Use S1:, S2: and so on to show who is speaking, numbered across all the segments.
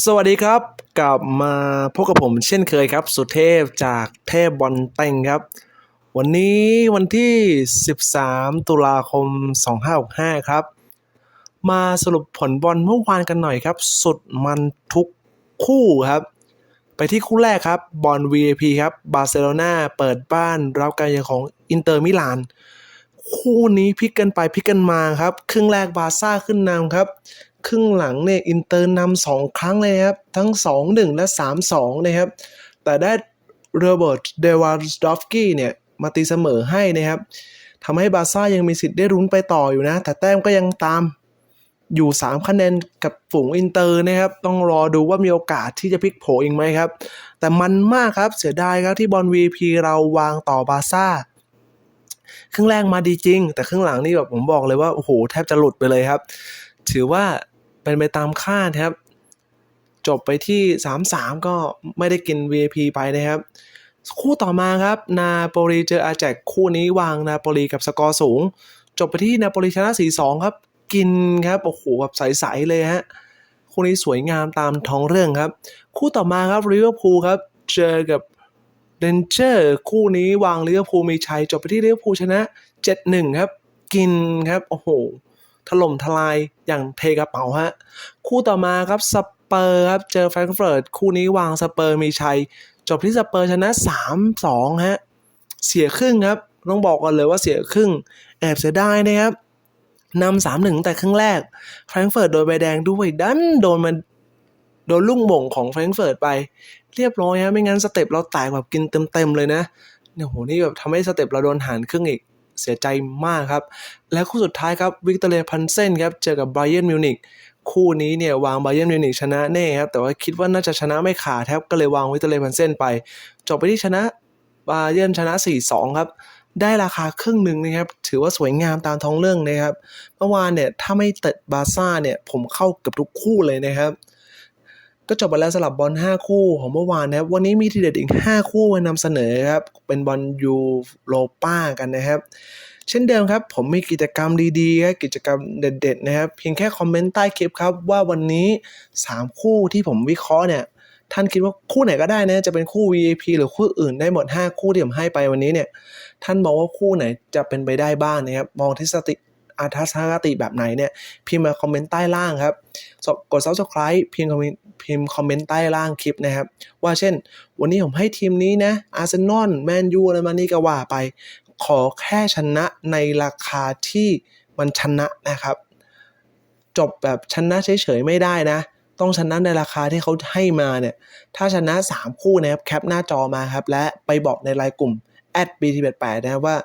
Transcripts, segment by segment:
S1: สวัสดีครับ กลับมาพบกับผมเช่นเคยครับ สุเทพจากเทพบอลเต็งครับ วันนี้วันที่ 13 ตุลาคม 2565 ครับ มาสรุปผลบอลเมื่อวานกันหน่อยครับ สุดมันทุกคู่ครับ ไปที่คู่แรกครับบอล VIP ครับบาร์เซโลนาเปิดบ้านรับการเยือนของอินเตอร์มิลาน คู่นี้พลิกกันไปพลิกกันมาครับ ครึ่งแรกบาร์ซ่าขึ้นนำครับ ครึ่งหลังเนี่ยอินเตอร์นำสองครั้งเลยครับ ทั้ง 2-1 และ 3-2 นะครับ แต่ได้โรเบิร์ตเดวานสดอฟกี้เนี่ยมาตีเสมอให้นะครับทำให้บาซ่ายังมีสิทธิ์ได้รุ้นไปต่ออยู่นะ แต่แต้มก็ยังตามอยู่ 3 คะแนนกับฝูงอินเตอร์นะครับ ต้องรอดูว่ามีโอกาสที่จะพลิกโผอีกไหมครับ แต่มันมากครับเสียดายครับที่บอล VP เราวางต่อบาซ่าครึ่งแรกมาดีจริง แต่ครึ่งหลังนี่แบบผมบอกเลยว่า โอ้โห แทบจะหลุดไปเลยครับ ถือว่า เป็นไปตามคาดครับ จบไปที่ 3-3 ก็ไม่ได้กิน VIP ไปนะครับ คู่ต่อมาครับ นาโปลีเจออาแจกคู่นี้วางนาโปลีกับสกอร์สูง จบไปที่นาโปลีชนะ 4-2 ครับ กินครับ โอ้โหแบบใส ๆ เลยฮะ คู่นี้สวยงามตามท้องเรื่องครับ คู่ต่อมาครับลิเวอร์พูลครับ เจอกับเดนเจอร์คู่นี้วางลิเวอร์พูลมีชัย จบไปที่ลิเวอร์พูลชนะ 7-1 ครับ กินครับ โอ้โห ถล่มทลายอย่างเทกระเป๋าฮะ คู่ต่อมาครับสเปอร์ครับเจอแฟรงก์เฟิร์ตคู่นี้วางสเปอร์มีชัย จบที่สเปอร์ชนะ 3-2 ฮะ เสียครึ่งครับ ต้องบอกก่อนเลยว่าเสียครึ่ง แอบเสียดายนะครับนำสามหนึ่งแต่ครึ่งแรกแฟรงก์เฟิร์ตโดนใบแดงด้วยดันโดนมันโดนลูกหม่งของแฟรงก์เฟิร์ตไป เรียบร้อยฮะไม่งั้นสเต็ปเราแตกแบบกินเต็มๆเลยนะเนี่ยโหนี่แบบทำให้สเต็ปเราโดนหารครึ่งอีก เสียใจมากครับ และคู่สุดท้ายครับวิกตอเรียพันเซนครับเจอกับไบเ e นมิวนิกคู่นี้เนี่ยวางไบเ e นมิวนิกชนะแน่ครับแต่ว่าคิดว่าน่าจะชนะไม่ขาดครับก็เลยวางวิกตอเรียพันเซนไป จบไปที่ชนะไบเ e นชนะ 4-2 ครับ ได้ราคาครึ่งหนึ่งนะครับ ถือว่าสวยงามตามท้องเรื่องนะครับ เมื่อวานเนี่ย ถ้าไม่เตะบาซ่าเนี่ย ผมเข้ากับทุกคู่เลยนะครับ ก็จบไปแล้วสลับบอล 5 คู่ของเมื่อวานนะครับ วันนี้มีทีเด็ดอีก 5 คู่มานำเสนอครับ เป็นบอลยูโรป้ากันนะครับ เช่นเดิมครับ ผมมีกิจกรรมดีๆครับกิจกรรมเด็ดๆนะครับ เพียงแค่คอมเมนต์ใต้คลิปครับ ว่าวันนี้ 3 คู่ที่ผมวิเคราะห์เนี่ย ท่านคิดว่าคู่ไหนก็ได้นะ จะเป็นคู่ VIP หรือคู่อื่นได้หมด 5 คู่ที่ผมให้ไปวันนี้เนี่ย ท่านมองว่าคู่ไหนจะเป็นไปได้บ้างนะครับ มองทิศติ อาทัศนคติแบบไหนเนี่ยพิมพ์มาคอมเมนต์ใต้ล่างครับกด subscribe พิมพ์คอมเมนต์พิมพ์คอมเมนต์ใต้ล่างคลิปนะครับ ว่าเช่น วันนี้ผมให้ทีมนี้นะอาร์เซนอลแมนยูอะไรมานี่ก็ว่าไป ขอแค่ชนะในราคาที่มันชนะนะครับ จบแบบชนะเฉยๆไม่ได้นะ ต้องชนะในราคาที่เขาให้มาเนี่ยถ้าชนะ 3 คู่นะครับแคปหน้าจอมาครับ และไปบอกในไลน์กลุ่ม @bt88 นะครับว่า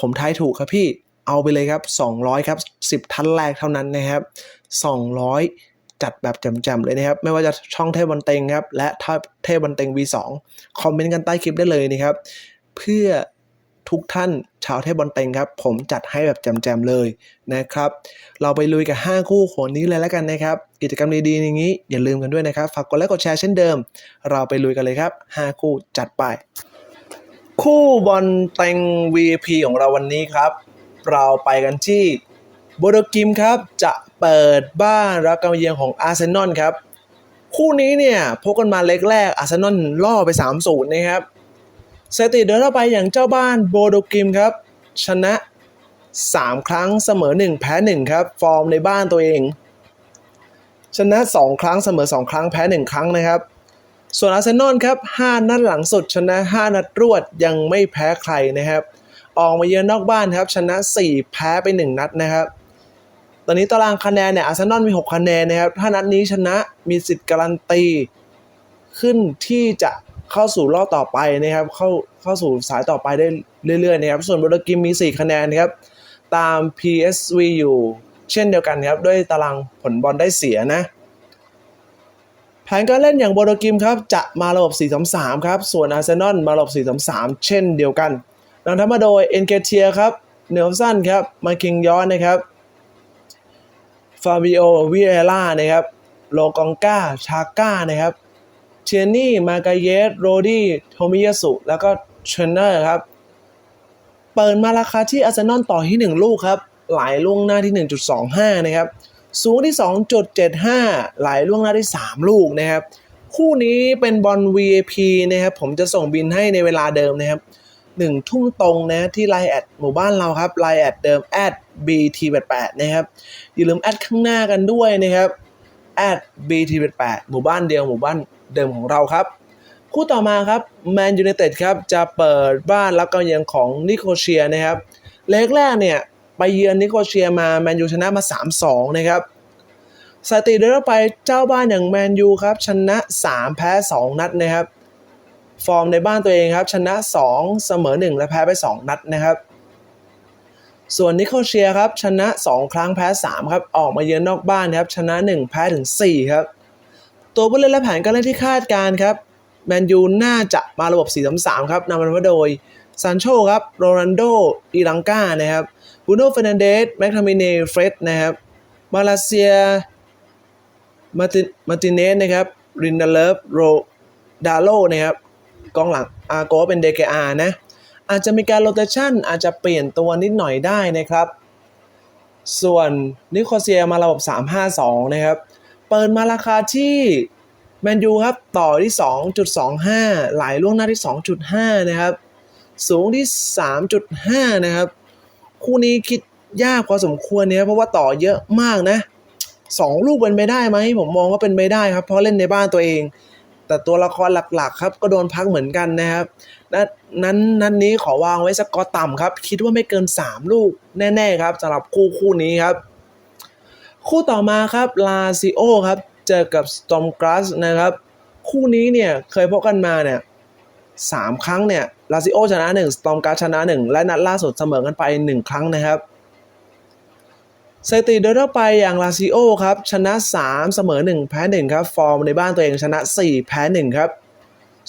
S1: ผมทายถูกครับพี่ เอาไปเลยครับ 200 ครับ 10 ท่านแรกเท่านั้นนะครับ 200 จัดแบบแจ่มๆเลยนะครับ ไม่ว่าจะช่องเทพบันเต็งครับ และเทพบันเต็ง V2 คอมเมนต์กันใต้คลิปได้เลยนะครับ เพื่อทุกท่านชาวเทพบอลเต็งครับ ผมจัดให้แบบแจมๆเลยนะครับ เราไปลุยกับ 5 คู่ของนี้เลยแล้วกันนะครับ กิจกรรมดีๆอย่างนี้อย่าลืมกันด้วยนะครับ ฝากกดไลค์กดแชร์เช่นเดิม เราไปลุยกันเลยครับ 5 คู่จัดไป คู่บอลเต็ง VIP ของเราวันนี้ครับ เราไปกันที่โบโดกิมครับ จะเปิดบ้านรับการมเยือนของอาร์เซนอลครับ คู่นี้เนี่ยพบกันมาเล็กแรกอาร์เซนอลล่อไป 3-0 นะครับสถิติเดินเข้าไปอย่างเจ้าบ้านโบโดกิมครับ ชนะ 3 ครั้งเสมอ 1 แพ้ 1 ครับ ฟอร์มในบ้านตัวเอง ชนะ 2 ครั้งเสมอ 2 ครั้งแพ้ 1 ครั้งนะครับ ส่วนอาร์เซนอลครับ 5 นัดหลังสุดชนะ 5 นัดรวดยังไม่แพ้ใครนะครับ ออกมาเยือนนอกบ้านครับชนะ 4 แพ้ไป 1 นัดนะครับตอนนี้ตารางคะแนนเนี่ยอาร์เซนอลมี 6 คะแนนนะครับ ถ้านัดนี้ชนะมีสิทธิ์การันตี ขึ้นที่จะเข้าสู่รอบต่อไปนะครับ เข้าเข้าสู่สายต่อไปได้เรื่อยๆนะครับ ส่วนบรกิมมี 4 คะแนนครับ ตาม PSV อยู่ เช่นเดียวกันครับ ด้วยตารางผลบอลได้เสียนะ แผนการเล่นอย่างโบโดกิมครับ จะมาระบบ 4-3-3 ครับ ส่วนอาร์เซนอลมาระบบ 4-3-3 เช่นเดียวกัน นำทัพมาโดยเอ็นเกเทียครับเนลสันครับมาคิงยอนนะครับฟาบิโอวิเอล่านะครับโลกองกาชาก้านะครับเชยนี่ มากาเยส โรดี้โทมิยาสุ แล้วก็เทรนเนอร์ครับ เปิดมาราคาที่อาร์เซนอลต่อที่ 1 ลูกครับ หลายล่วงหน้าที่ 1.25 นะครับ สูงที่ 2.75 หลายล่วงหน้าที่ 3 ลูกนะครับ คู่นี้เป็นบอล VIP นะครับ ผมจะส่งบินให้ในเวลาเดิมนะครับ หนึ่งทุ่มตรงนะที่ไลน์แอดหมู่บ้านเราครับไลน์แอดเดิมแอด @bt88 นะครับอย่าลืมแอดข้างหน้ากันด้วยนะครับแอด @bt88 หมู่บ้านเดียวหมู่บ้านเดิมของเราครับ คู่ต่อมาครับแมนยู i นเต็ดครับจะเปิดบ้านรับการเยือนของนิโคเชียนะครับเลกแรกเนี่ยไปเยือนนิโคเชียมาแมนยูชนะมา 3-2 นะครับสถิติโดยทั่วไปเจ้าบ้านอย่างแมนยูครับชนะ 3 แพ้ 2 นัดนะครับ ฟอร์มในบ้านตัวเองครับ ชนะ 2 เสมอ 1 และแพ้ไป 2 นัดนะครับ ส่วนนิโคเชียครับ ชนะ 2 ครั้งแพ้ 3 ครับ ออกมาเยือนนอกบ้านครับ ชนะ 1 แพ้ถึง 4 ครับ ตัวผู้เล่นและแผนการเล่นที่คาดการ์ครับแมนยูน่าจะมาระบบ 4-3-3 ครับนำมาโดยซานโชครับโรนันโดอีลังกานะครับบูโน่เฟรนันเดสแม็กทามิเนเฟรดนะครับมาเลเซียมาติมาติเนสนะครับรินดาเลฟโรดาโลนะครับ กองหลังอาโกเป็นเดเกอานะอาจจะมีการโรเตชันอาจจะเปลี่ยนตัวนิดหน่อยได้นะครับ ส่วนนิโคเซียมาระบบ 3-5-2 นะครับ เปิดมาราคาที่แมนยูครับ ต่อที่ 2.25 ไหลล่วงหน้าที่ 2.5 นะครับ สูงที่ 3.5 นะครับ คู่นี้คิดยากพอสมควรเนี่ยเพราะว่าต่อเยอะมากนะสองลูกเป็นไปได้ไหมผมมองว่าเป็นไปได้ครับ เพราะเล่นในบ้านตัวเอง แต่ตัวละครหลักๆครับก็โดนพักเหมือนกันนะครับนัดนั้นนั้นนี้ขอวางไว้สกอร์ต่ำครับ คิดว่าไม่เกิน 3 ลูกแน่ๆครับสำหรับคู่คู่นี้ครับ คู่ต่อมาครับลาซิโอครับ เจอกับสตอมกราสนะครับ คู่นี้เนี่ยเคยพบกันมาเนี่ยสามครั้งเนี่ยลาซิโอชนะ1สตอมกราสชนะ 1 และนัดล่าสุดเสมอกันไป 1 ครั้งนะครับ สถิติโดยทั่วไปอย่างลาซิโอครับชนะ 3 เสมอ 1 แพ้1ครับ ฟอร์มในบ้านตัวเองชนะ 4 แพ้ 1 ครับ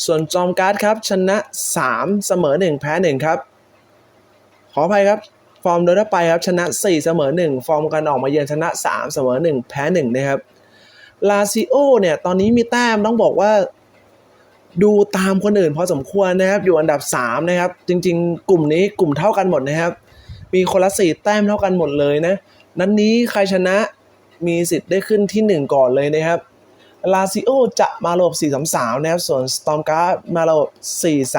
S1: ส่วนจอมการ์ดครับชนะ 3 เสมอ 1 แพ้ 1 ครับ ขออภัยครับ ฟอร์มโดยทั่วไปครับชนะ 4 เสมอ 1 ฟอร์มการออกมาเยือนชนะ 3 เสมอ 1 แพ้ 1 นะครับลาซิโอเนี่ยตอนนี้มีแต้มต้องบอกว่าดูตามคนอื่นพอสมควรนะครับ อยู่อันดับ 3 นะครับ จริง ๆ กลุ่มนี้กลุ่มเท่ากันหมดนะครับ มีคนละสี่แต้มเท่ากันหมดเลยนะ นั้นนี้ใครชนะมีสิทธิ์ได้ขึ้นที่ 1 ก่อนเลยนะครับลาซิโอจะมาระบบ4-3-3 นะครับ ส่วนสตอมการ์ดมาระบบ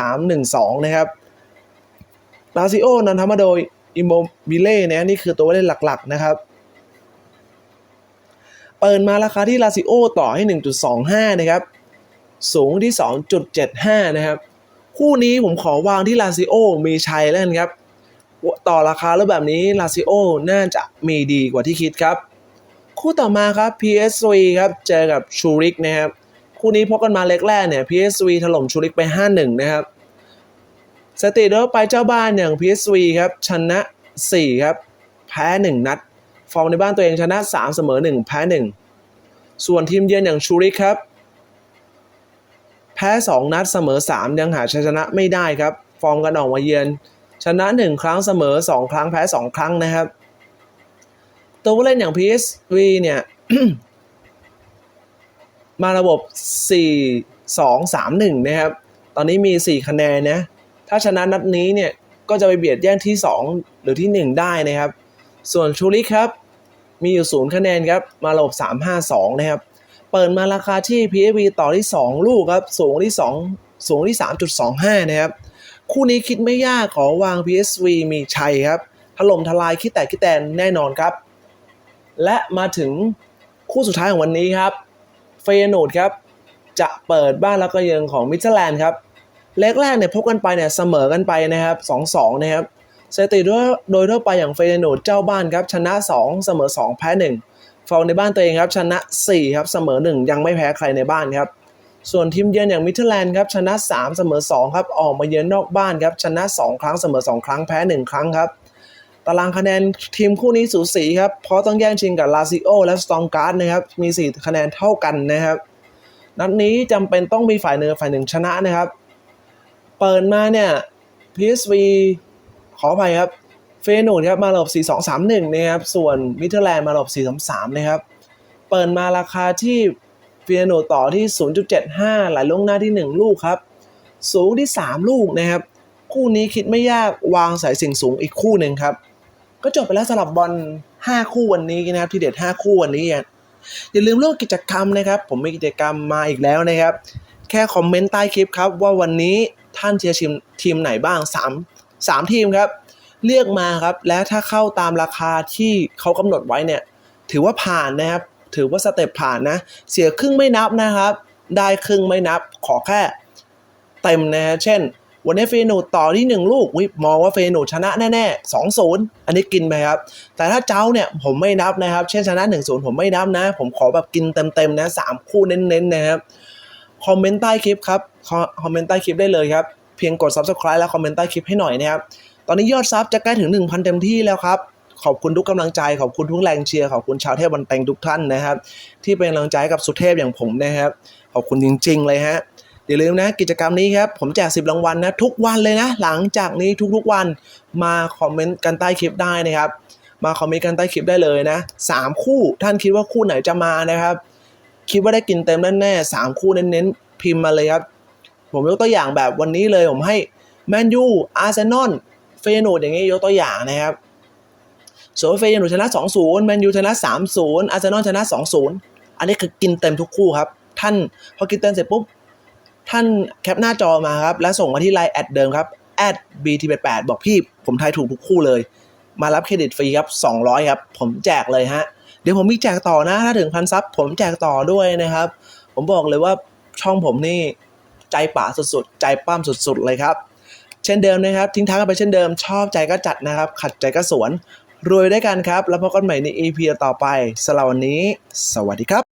S1: 4-3-1-2 นะครับลาซิโอนำทำมาโดยอิโมบิเล่นะนี่คือตัวเล่นหลักๆนะครับ เปิดมาราคาที่ลาซิโอต่อให้ 1.25 นะครับ สูงที่ 2.75 นะครับ คู่นี้ผมขอวางที่ลาซิโอมีชัยแล้วกันครับ ต่อราคาแล้วแบบนี้ลาซิโอน่าจะมีดีกว่าที่คิดครับ คู่ต่อมาครับ PSV ครับเจอกับชูริกนะครับคู่นี้พบกันมาเล็กแรกเนี่ย PSV ถล่มชูริกไป 5-1 นะครับสถิติโดยไปเจ้าบ้านอย่าง PSV ครับชนะ 4 ครับ แพ้ 1 นัด ฟอร์มในบ้านตัวเองชนะ 3 เสมอ 1 แพ้ 1 ส่วนทีมเยือนอย่างชูริกครับ แพ้ 2 นัดเสมอ 3 ยังหาชัยชนะไม่ได้ครับ ฟอร์มกันออกมาเยือน ชนะ 1 ครั้งเสมอ 2 ครั้งแพ้ 2 ครั้งนะครับ ตัวผู้เล่นอย่าง PSV เนี่ย มาระบบ 4 2 3 1 นะครับ ตอนนี้มี 4 คะแนนนะ ถ้าชนะนัดนี้เนี่ย ก็จะไปเบียดแย่งที่ 2 หรือที่ 1 ได้นะครับ ส่วนชูริครับ มีอยู่ 0 คะแนนครับ มาระบบ 3 5 2 นะครับ เปิดมาราคาที่ PSV ต่อที่ 2 ลูกครับ สูงที่ 2 สูงที่ 3.25 นะครับ คู่นี้คิดไม่ยากขอวาง PSV มีชัยครับถล่มทลายคิดแต่คิดแตนแน่นอนครับ และมาถึงคู่สุดท้ายของวันนี้ครับเฟยโนดครับ จะเปิดบ้านแล้วก็เยือนของมิเตอร์แลนด์ครับเล็กแรกเนี่ยพบกันไปเนี่ยเสมอกันไปนะครับ2-2นะครับสถิติด้วยโดยทั่วไปอย่างเฟยโนดเจ้าบ้านครับชนะ 2 เสมอ 2 แพ้ 1ฟอร์มในบ้านตัวเองครับชนะ 4 ครับเสมอ 1 ยังไม่แพ้ใครในบ้านครับ ส่วนทีมเยือนอย่างมิเตอร์แลนด์ครับชนะ 3 เสมอ 2 ครับ ออกมาเยือนนอกบ้านครับ ชนะ 2 ครั้งเสมอ 2 ครั้งแพ้ 1 ครั้งครับ ตารางคะแนนทีมคู่นี้สูสีครับ เพราะต้องแย่งชิงกับลาซิโอและสตองการ์ดนะครับ มี 4 คะแนนเท่ากันนะครับ นัดนี้จำเป็นต้องมีฝ่ายหนึ่งฝ่ายหนึ่งชนะนะครับ เปิดมาเนี่ย PSV ขออภัยครับเฟยนูดครับมาระบ4-2-3-1 นะครับ ส่วนมิเทอร์แลนด์มาระบ4-3-3 นะครับ เปิดมาราคาที่ ฟียโนต่อที่ 0.75 ไหลลงหน้าที่ 1 ลูกครับ สูงที่ 3 ลูกนะครับ คู่นี้คิดไม่ยากวางสายสิ่งสูงอีกคู่หนึ่งครับ ก็จบไปแล้วสำหรับบอล5 คู่วันนี้นะครับ ที่เด็ด 5 คู่วันนี้ อย่าลืมร่วมกิจกรรมนะครับ ผมมีกิจกรรมมาอีกแล้วนะครับ แค่คอมเมนต์ใต้คลิปครับ ว่าวันนี้ท่านเชียร์ทีมทีมไหนบ้าง 3 3 ทีมครับ เลือกมาครับ และถ้าเข้าตามราคาที่เขากำหนดไว้เนี่ย ถือว่าผ่านนะครับ ถือว่าสเต็ปผ่านนะ เสียครึ่งไม่นับนะครับ ได้ครึ่งไม่นับ ขอแค่เต็มนะฮะเช่น วันนี้เฟโนูต่อที่ 1 ลูกวิมองว่าเฟโนูชนะแน่ๆ2-0อันนี้กินไปครับ แต่ถ้าเจ้าเนี่ยผมไม่นับนะครับ เช่นชนะ1-0ผมไม่นับนะ ผมขอแบบกินเต็มๆนะ3คู่เน้นๆนะครับ คอมเมนต์ใต้คลิปครับคอคอมเมนต์ใต้คลิปได้เลยครับ เพียงกด subscribe แล้วคอมเมนต์ใต้คลิปให้หน่อยนะครับ ตอนนี้ยอดซับจะใกล้ถึง 1,000 เต็มที่แล้วครับ ขอบคุณทุกกำลังใจ ขอบคุณทุกแรงเชียร์ขอบคุณชาวเทพบันเต็งทุกท่านนะครับ ที่เป็นกำลังใจกับสุเทพอย่างผมนะครับขอบคุณจริง ๆ เลยฮะอย่าลืมนะกิจกรรมนี้ครับ ผมแจก 10 รางวัลนะทุกวันเลยนะ หลังจากนี้ทุกๆวันมาคอมเมนต์กันใต้คลิปได้นะครับ มาคอมเมนต์กันใต้คลิปได้เลยนะสามคู่ท่านคิดว่าคู่ไหนจะมานะครับ คิดว่าได้กินเต็มแน่ๆสามคู่เน้นๆ พิมพ์มาเลยครับ ผมยกตัวอย่างแบบวันนี้เลยผมให้แมนยูอาร์เซนอลเฟยโนดอย่างนี้ยกตัวอย่างนะครับ ส่วนเฟยโนดชนะ 2-0แมนยูชนะ 3-0 อาร์เซนอลชนะ 2-0 อันนี้คือกินเต็มทุกคู่ครับ ท่านพอกินเต็มเสร็จปุ๊บ ท่านแคปหน้าจอมาครับ แล้วส่งมาที่ไลน์แอดเดิมครับแอด bt88 บอกพี่ผมทายถูกทุกคู่เลย มารับเครดิตฟรีครับ 200 ครับ ผมแจกเลยฮะ เดี๋ยวผมมีแจกต่อนะ ถ้าถึงพันซับผมแจกต่อด้วยนะครับ ผมบอกเลยว่าช่องผมนี่ใจป่าสุดๆ ใจป้ามสุดๆ เลยครับ เช่นเดิมนะครับ ทิ้งท้ายกันไปเช่นเดิม ชอบใจก็จัดนะครับ ขัดใจก็สวน รวยด้วยกันครับ แล้วพบกันใหม่ใน EP ต่อไปสำหรับวันนี้ สวัสดีครับ